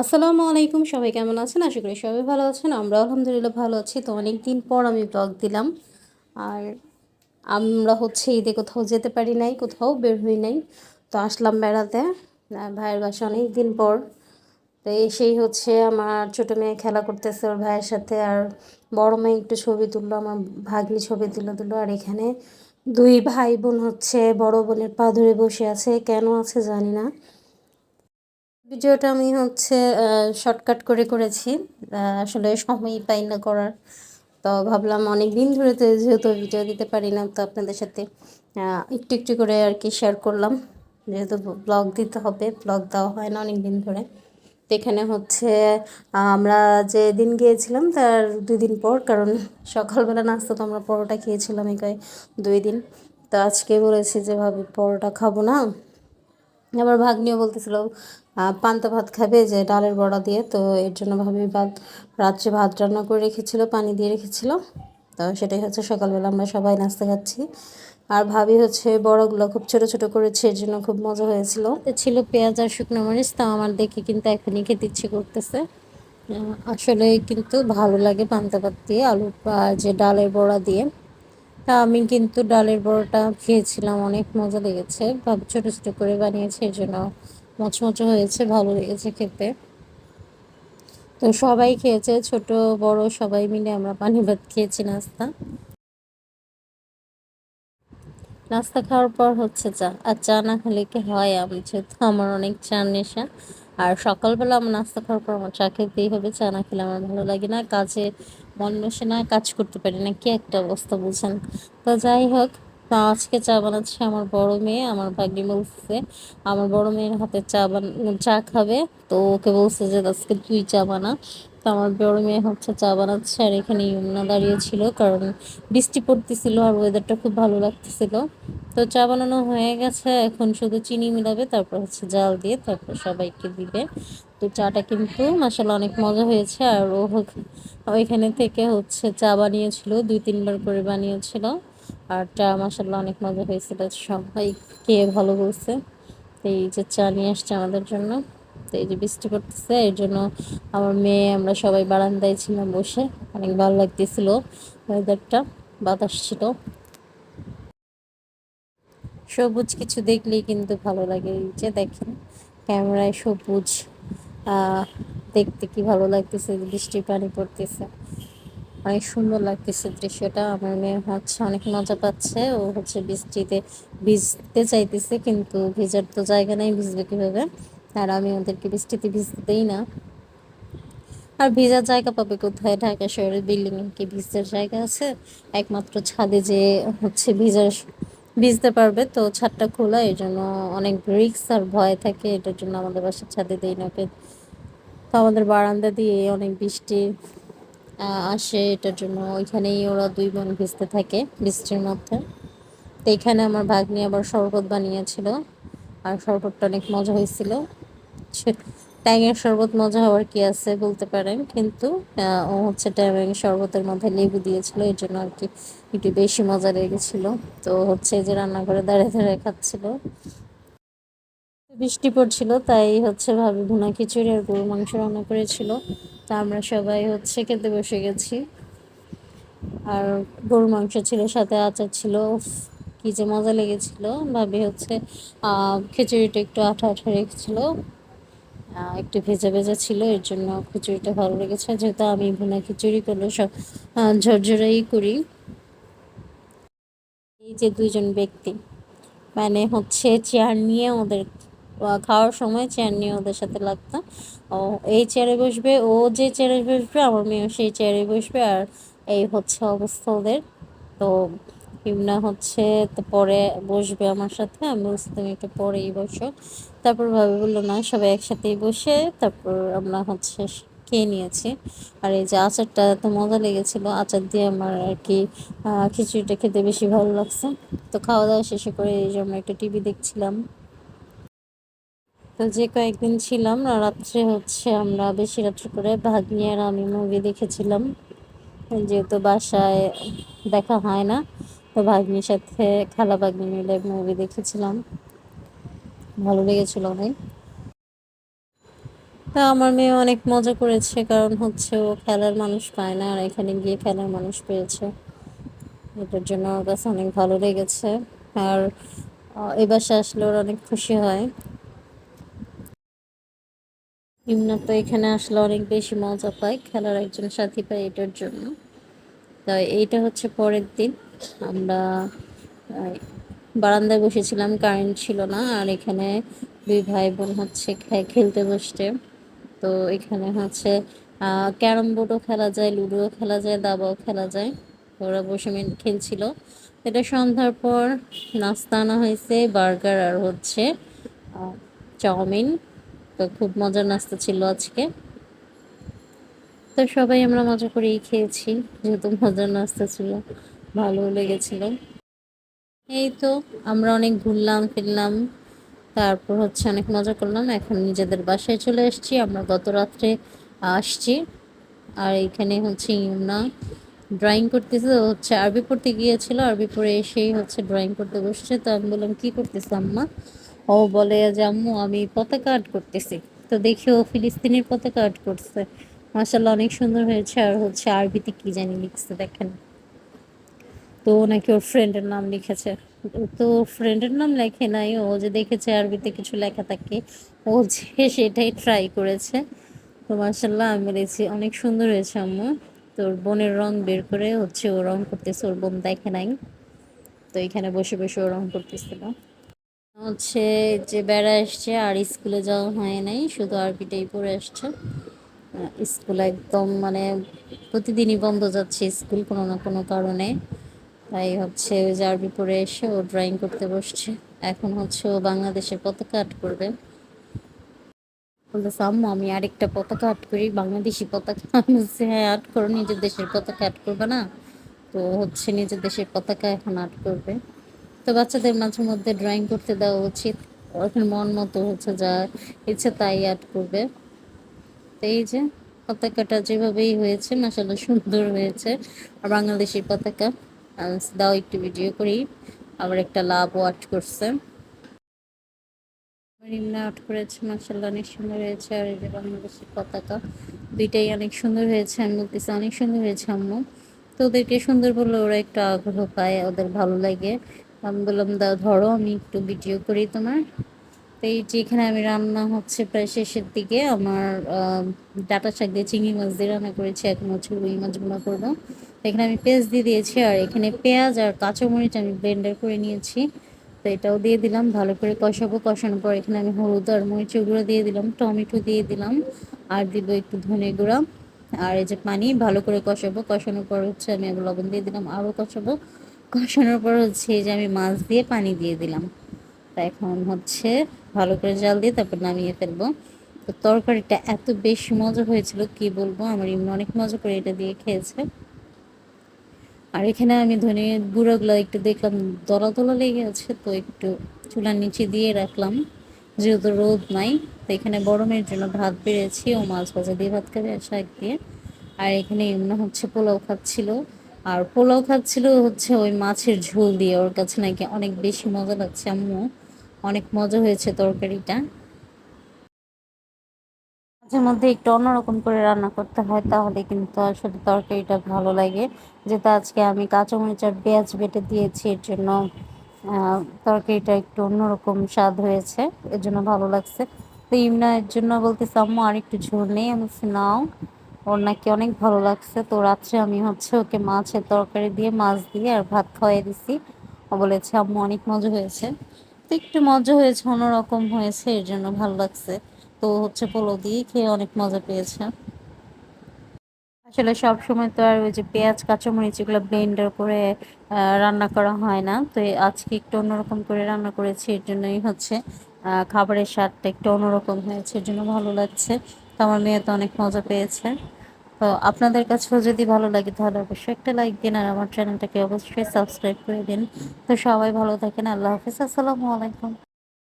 আসসালামু আলাইকুম, সবাই কেমন আছেন? আশা করি সবাই ভালো আছেন। আমরা আলহামদুলিল্লাহ ভালো আছি। তো অনেক দিন পর আমি ব্লগ দিলাম। আর আমরা হচ্ছে ঈদে কোথাও যেতে পারি নাই, কোথাও বের হই নাই। তো আসলাম বেড়াতে। ভাইয়ের বাসা অনেক দিন পর। তো এসেই হচ্ছে আমার ছোটো মেয়ে খেলা করতেছে ওর ভাইয়ের সাথে। আর বড় মেয়ে একটু ছবি তুললো, আমার ভাগ্নি ছবি তুলে দিল। আর এখানে দুই ভাই বোন হচ্ছে, বড় বোনের পা ধরে বসে আছে। কেন আছে জানি না। ভিডিওটা আমি হচ্ছে শর্টকাট করে করেছি। আসলে সময়ই পাই না করার। তো ভাবলাম অনেক দিন ধরে তো যেহেতু ভিডিও দিতে পারি না, তো আপনাদের সাথে একটু একটু করে আর কি শেয়ার করলাম। যেহেতু ব্লগ দিতে হবে ব্লগ দেওয়া হয় না অনেক দিন ধরে। তো এখানে হচ্ছে আমরা যে দিন গিয়েছিলাম তার দুই দিন পর, কারণ সকালবেলা নাস্তা তো আমরা পরোটা খেয়েছিলাম একাই দুই দিন। তো আজকে বলেছি যে ভাবি পরোটা খাব না। আবার ভাগ্নিও বলতেছিল পান্তা ভাত খাবে যে ডালের বড়া দিয়ে। তো এর জন্য ভাবি ভাত, রাত্রে ভাত রান্না করে রেখেছিল, পানি দিয়ে রেখেছিল। তো সেটাই হচ্ছে সকালবেলা আমরা সবাই নাস্তা খাচ্ছি। আর ভাবি হচ্ছে বড়গুলো খুব ছোট ছোট করেছে, এর জন্য খুব মজা হয়েছিল। ছিল পেঁয়াজ আর শুকনো মরিচ, তাও আমার দেখে কিন্তু এখনই খেতে ইচ্ছে করতেছে। আসলে কিন্তু ভালো লাগে পান্তা ভাত দিয়ে, আলু যে ডালের বড়া দিয়ে। তা আমি কিন্তু ডালের বড়াটা খেয়েছিলাম, অনেক মজা লেগেছে। ভাব ছোটো ছোটো করে বানিয়েছে, এই জন্য মচমচো হয়েছে, ভালো লেগেছে খেতে। তো সবাই খেয়েছে, ছোট, বড়, সবাই মিলে আমরা পানি ভাত খেয়েছি নাস্তা। নাস্তা খাওয়ার পর হচ্ছে চা, আর চা না খেলে কি হয়? আমি যেহেতু আমার অনেক চা নেশা আর সকালবেলা আমার নাস্তা খাওয়ার পর আমার চা খেতেই হবে, চা না খেলে আমার ভালো লাগে না, কাজে মন বসে না, কাজ করতে পারি না, কি একটা অবস্থা বুঝছেন? তো যাই হোক তা আজকে চা বানাচ্ছে আমার বড় মেয়ে, আমার ভাগ্নি বলছে আমার বড় মেয়ের হাতে চা বান, চা খাবে, তো ওকে বলছে যে আজকে তুই চা বানা। তো আমার বড় মেয়ে হচ্ছে চা বানাচ্ছে, আর এখানে ইমনা দাঁড়িয়েছিল কারণ বৃষ্টি পড়তেছিল আর ওয়েদারটা খুব ভালো লাগতেছিল। তো চা বানানো হয়ে গেছে, এখন শুধু চিনি মিলাবে, তারপর হচ্ছে জাল দিয়ে তারপর সবাইকে দিবে। তো চাটা কিন্তু মাসাল অনেক মজা হয়েছে, আর ও ওইখানে থেকে হচ্ছে চা বানিয়েছিল, দুই তিনবার করে বানিয়েছিল, আর চা মাসাল্লাহ অনেক মজা হয়েছিল সবাই খেয়ে ভালো বলছে। এই যে চা নিয়ে আসছে আমাদের জন্য, তো এই যে বৃষ্টি পড়তেছে, এর জন্য আমার মেয়ে, আমরা সবাই বারান্দায় ছিলাম বসে, অনেক ভালো লাগতেছিল ওয়েদারটা বাতাস ছিল। সবুজ কিছু দেখলেই কিন্তু ভালো লাগে। এই যে দেখেন, ক্যামেরায় সবুজ দেখতে কি ভালো লাগতেছে, বৃষ্টির পানি পড়তেছে। অনেক সুন্দর লাগতেছে দৃশ্যটা, আমার মেয়ে হচ্ছে অনেক মজা পাচ্ছে। ও হচ্ছে বৃষ্টিতে ভিজতে চাইতেছে, কিন্তু ভিজার তো জায়গা নেই, ভিজবে কীভাবে? আর আমি ওদেরকে বৃষ্টিতে ভিজতে দিই না। আর ভিজার জায়গা পাবে কোথায়? ঢাকা শহরের বিল্ডিং কি ভিজার জায়গা আছে? একমাত্র ছাদে যে হচ্ছে ভিজার ভিজতে পারবে, তো ছাদটা খোলা, এই জন্য অনেক রিক্স আর ভয় থাকে, এটার জন্য আমাদের বাসার ছাদে দিই না তো আমাদের বারান্দা দিয়ে অনেক বৃষ্টি আসে, এটার জন্য ওইখানেই ওরা দুই বোন ভিজতে থাকে বৃষ্টির মধ্যে। তো এখানে আমার ভাগ্নি আবার শরবত বানিয়েছিল, আর শরবতটা অনেক মজা হয়েছিল। ট্যাঙের শরবত মজা হওয়ার কি আছে বলতে পারেন? কিন্তু ও হচ্ছে ট্যাং শরবতের মধ্যে লেবু দিয়েছিল, এই জন্য আর কি একটু বেশি মজা লেগেছিল। তো হচ্ছে যে রান্নাঘরে দাঁড়িয়ে দাঁড়িয়ে খাচ্ছিল। বৃষ্টি পড়ছিল, তাই হচ্ছে ভাবি ভুনা খিচুড়ি আর গরু মাংস রান্না করেছিল। তা আমরা সবাই হচ্ছে খেতে বসে গেছি। আর গরুর মাংস ছিল, সাথে আচার ছিল। কি যে মজা লেগেছিল। ভাবি হচ্ছে খিচুড়িটা একটু আঠা আঠা রেখেছিল। একটু ভেজা ভেজা ছিল, এর জন্য খিচুড়িটা ভালো লেগেছে। যেহেতু আমি ভুনা খিচুড়ি করলে সব ঝরঝরাই করি। এই যে দুইজন ব্যক্তি মানে হচ্ছে চেয়ার নিয়ে ওদের খাওয়ার সময় চেয়ার নিয়ে ওদের সাথে লাগতাম। ও, এই চেয়ারে বসবে, ও যে চেয়ারে বসবে, আমার মেয়েও সেই চেয়ারে বসবে, আর এই হচ্ছে অবস্থা ওদের। তো ইমনা হচ্ছে পরে বসবে আমার সাথে, আমি বলছি, তুমি একটু পরেই বসো। তারপর ভাবে, বলল না, সবাই একসাথেই বসে। তারপর আমরা হচ্ছে খেয়ে নিয়েছি। আর এই যে আচারটা এত মজা লেগেছিলো, আচার দিয়ে আমার আর কি খিচুড়িটা খেতে বেশি ভালো লাগছে। তো খাওয়া দাওয়া শেষে করে এই যে আমরা একটা টিভি দেখছিলাম। তো যে কয়েকদিন ছিলাম রাত্রে হচ্ছে আমরা বেশি রাত্রে করে ভাগ্নি আর আমি মুভি দেখেছিলাম। যেহেতু বাসায় দেখা হয় না তো ভাগ্নির সাথে খালা ভাগ্নি মিলে মুভি দেখেছিলাম। ভালো লেগেছিল অনেক। তা আমার মেয়ে অনেক মজা করেছে, কারণ হচ্ছে ও খেলার মানুষ পায় না, আর এখানে গিয়ে খেলার মানুষ পেয়েছে। এটার জন্য ওর কাছে অনেক ভালো লেগেছে। আর এবার আসলে ওর অনেক খুশি হয়। ইমনা তো এখানে আসলে অনেক বেশি মজা পায়, খেলার একজন সাথী পায় এটার জন্য। তাই এইটা হচ্ছে পরের দিন। আমরা বারান্দায় বসেছিলাম কারেন্ট ছিল না, আর এখানে দুই ভাই বোন হচ্ছে খেলতে বসছে। তো এখানে হচ্ছে ক্যারাম বোর্ডও খেলা যায়, লুডোও খেলা যায়, দাবাও খেলা যায়। ওরা বসে মেন, খেলছিল। এটা সন্ধ্যার পর নাস্তা আনা হয়েছে, বার্গার আর হচ্ছে চাউমিন। তো খুব মজার নাস্তা ছিল আজকে। তো সবাই আমরা মজা করেই খেয়েছি, যেহেতু মজার নাস্তা ছিল। ভালো লেগেছিল। এই তো আমরা অনেক ঘুরলাম, ফিরলাম, তারপর হচ্ছে অনেক মজা করলাম। এখন নিজেদের বাসায় চলে এসেছি, আমরা গত রাত্রে আসছি। আর এখানে হচ্ছে ইমনা ড্রয়িং করতেছে হচ্ছে আরবি পড়তে গিয়েছিল, আরবি পড়ে এসেই হচ্ছে ড্রয়িং করতে বসছে। তো আমি বললাম, কী করতেছে আম্মা? ও বলে, যে আম্মু, আমি পতাকা আর্ট করতেছি। তো দেখি ও ফিলিস্তিনের পতাকা আর্ট করছে। মাসাল্লাহ অনেক সুন্দর হয়েছে। আর হচ্ছে আরবিতে কী জানি লিখছে, দেখেন। তো নাকি ওর ফ্রেন্ডের নাম লিখেছে। তো ফ্রেন্ডের নাম লেখে নাই, ও যে দেখেছে আরবিতে কিছু লেখা থাকে, ও যে সেটাই ট্রাই করেছে। তো মার্শাল্লাহ আমি বলেছি অনেক সুন্দর হয়েছে আম্মু। তোর বোনের রং বের করে হচ্ছে ও রং করতেছে, ওর বোন দেখে নাই। তো এখানে বসে বসে ও রং করতেছিল। হচ্ছে যে বেড়া এসছে, আর স্কুলে যাওয়া হয় নাই, শুধু আরবিটাই পড়ে আসছে। স্কুল একদম মানে প্রতিদিনই বন্ধ যাচ্ছে স্কুল কোনো না কোনো কারণে। তাই হচ্ছে ওই যে আরবি এসে ও ড্রয়িং করতে বসছে। এখন হচ্ছে ও বাংলাদেশের পতাকা আর্ট করবে। বলতেছে, আম্মু, আমি আরেকটা পতাকা আর্ট করি, বাংলাদেশি পতাকা। বলছে হ্যাঁ আর্ট করো, নিজের দেশের পতাকা আর্ট করবে না? তো হচ্ছে নিজের দেশের পতাকা এখন আর্ট করবে। তো বাচ্চাদের মাঝে মধ্যে ড্রয়িং করতে দেওয়া উচিত। এখন মন মতো হচ্ছে যা ইচ্ছে তাই আর্ট করবে। তো এই যে, পতাকাটা যেভাবেই হয়েছে মাসাল্লাহ সুন্দর হয়েছে। আর বাংলাদেশের পতাকা। দাও একটু ভিডিও করি। আবার একটা লাভ ওয়াট করছে। আউট করেছে মার্শাল্লাহ অনেক সুন্দর হয়েছে। আর এই যে বাংলাদেশের পতাকা, দুইটাই অনেক সুন্দর হয়েছে। আমি বলতেছি অনেক সুন্দর হয়েছে আম্মু। তো ওদেরকে সুন্দর বললে ওরা একটু আগ্রহ পায়, ওদের ভালো লাগে। আমি বললাম দা ধরো, আমি একটু ভিডিও করি তোমার। তো এই যেখানে আমি রান্না হচ্ছে প্রায় শেষের দিকে। আমার ডাটা শাক দিয়ে চিংড়ি মাছ দিয়ে রান্না করেছি। এখন হচ্ছে রুই মাছ মাছগুলো করব। এখানে আমি পেঁয়াজ দিয়ে দিয়েছি, আর এখানে পেঁয়াজ আর কাঁচামরিচ আমি ব্লেন্ডার করে নিয়েছি। তো এটাও দিয়ে দিলাম, ভালো করে কষাবো, কষানোর পর এখানে আমি হলুদ আর মরিচের গুঁড়ো দিয়ে দিলাম, টমেটো দিয়ে দিলাম, আর দিব একটু ধনে গুঁড়া। আর এই যে পানি, ভালো করে কষাবো, কষানোর পর হচ্ছে আমি লবণ দিয়ে দিলাম, আরও কষাবো। কষানোর পর হচ্ছে যে আমি মাছ দিয়ে পানি দিয়ে দিলাম। তা এখন হচ্ছে ভালো করে জাল দিয়ে তারপর নামিয়ে ফেলব। তো তরকারিটা এত বেশি মজা হয়েছিল, কি বলব, আমার এমনি অনেক মজা করে এটা দিয়ে খেয়েছে। আর এখানে আমি ধনে গুঁড়োগুলো একটু দেখলাম দলা দলা লেগে আছে, তো একটু চুলার নিচে দিয়ে রাখলাম। যেহেতু রোদ নাই, তো এখানে গরমের জন্য ভাত বেড়েছি ও মাছ ভাজা দিয়ে ভাত খাবে শাক দিয়ে। আর এখানে এমনি হচ্ছে পোলাও খাচ্ছিল। আর পোলাও খাচ্ছিল হচ্ছে ওই মাছের ঝোল দিয়ে, ওর কাছে নাকি অনেক বেশি মজা লাগছে আম্মু। অনেক মজা হয়েছে তরকারিটা। মাঝে মধ্যে একটু অন্যরকম করে রান্না করতে হয়, তাহলে কিন্তু আসলে তরকারিটা ভালো লাগে। যেটা আজকে আমি কাঁচামরিচ আর পেঁয়াজ বেটে দিয়েছি, এর জন্য তরকারিটা একটু অন্যরকম স্বাদ হয়েছে, এর জন্য ভালো লাগছে। তো ইমনা এর জন্য বলতেছে, আম্মু আর একটু ঝোল নেই। আমি নাও। ওর নাকি অনেক ভালো লাগছে। তো রাত্রে আমি হচ্ছে ওকে মাছের তরকারি দিয়ে, মাছ দিয়ে আর ভাত খাওয়াই দিছি। ও বলেছে, আম্মু, অনেক মজা হয়েছে। তো একটু মজা হয়েছে, অন্যরকম হয়েছে, এর জন্য ভালো লাগছে। তো হচ্ছে পোলাও দিয়ে খেয়ে অনেক মজা পেয়েছে। আসলে সব সময় তো আর ওই যে পেঁয়াজ, কাঁচামরিচ এগুলো ব্লেন্ডার করে রান্না করা হয় না। তো আজকে একটু অন্যরকম করে রান্না করেছি, এর জন্যই হচ্ছে খাবারের স্বাদটা একটু অন্যরকম হয়েছে, এর জন্য ভালো লাগছে। তো আমার মেয়ে তো অনেক মজা পেয়েছে। তো আপনাদের কাছেও যদি ভালো লাগে তাহলে অবশ্যই একটা লাইক দিন, আর আমার চ্যানেলটাকে অবশ্যই সাবস্ক্রাইব করে দিন। তো সবাই ভালো থাকেন, আল্লাহ হাফিজ, আসসালামু আলাইকুম।